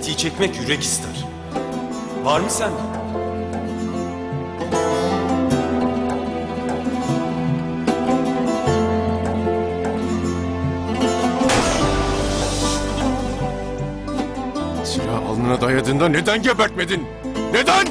tetiği çekmek yürek ister. Var mı sende? Silah alnına dayadığında neden gebertmedin? Neden?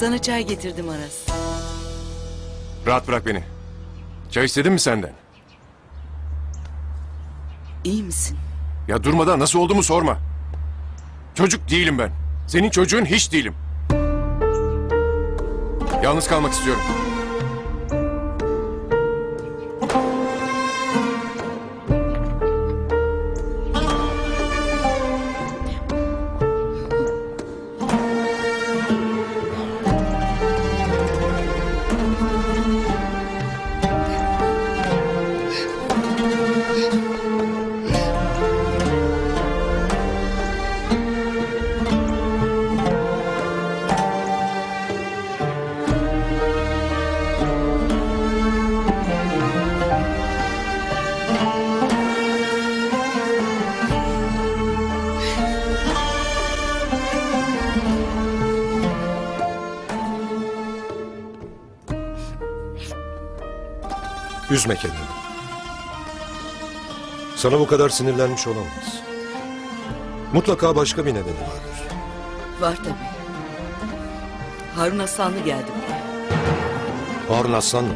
Sana çay getirdim Aras. Rahat bırak beni. Çay istedin mi senden? İyi misin? Ya durmadan nasıl olduğumu sorma. Çocuk değilim ben. Senin çocuğun hiç değilim. Yalnız kalmak istiyorum. Üzme kendini. Sana bu kadar sinirlenmiş olamaz. Mutlaka başka bir nedeni vardır. Var tabii. Harun Aslanlı geldi buraya. Harun Aslan'la mı?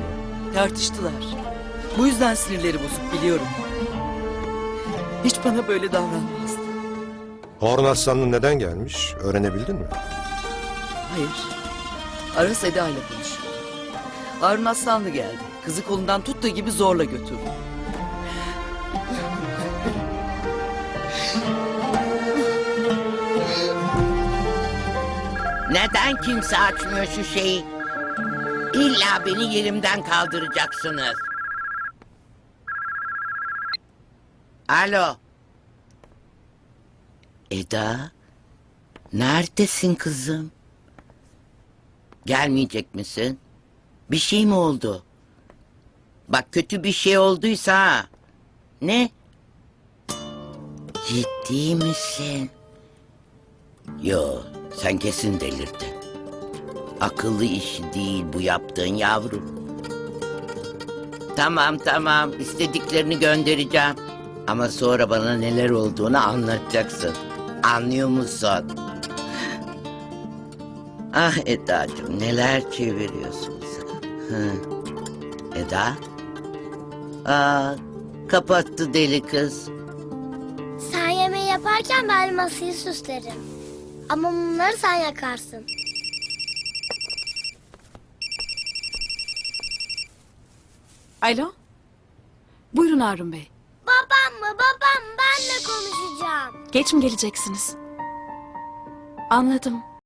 Tartıştılar. Bu yüzden sinirleri bozuk biliyorum. Hiç bana böyle davranmazdı. Harun Aslanlı neden gelmiş öğrenebildin mi? Hayır. Aras Eda ile konuşuyor. Harun Aslanlı geldi. Kızı kolundan tuttuğu gibi zorla götürdü. Neden kimse açmıyor şu şeyi? İlla beni yerimden kaldıracaksınız. Alo. Eda. Neredesin kızım? Gelmeyecek misin? Bir şey mi oldu? Bak kötü bir şey olduysa ha. Ne? Ciddi misin? Yo, sen kesin delirdin. Akıllı iş değil bu yaptığın yavrum. Tamam tamam, istediklerini göndereceğim. Ama sonra bana neler olduğunu anlatacaksın. Anlıyor musun? Ah Eda'cığım neler çeviriyorsun sen. Hı. Eda? Aa, kapattı deli kız. Sen yemeği yaparken ben masayı süslerim. Ama mumları sen yakarsın. Alo? Buyurun Harun Bey. Babam mı babam benle konuşacağım. Geç mi geleceksiniz? Anladım.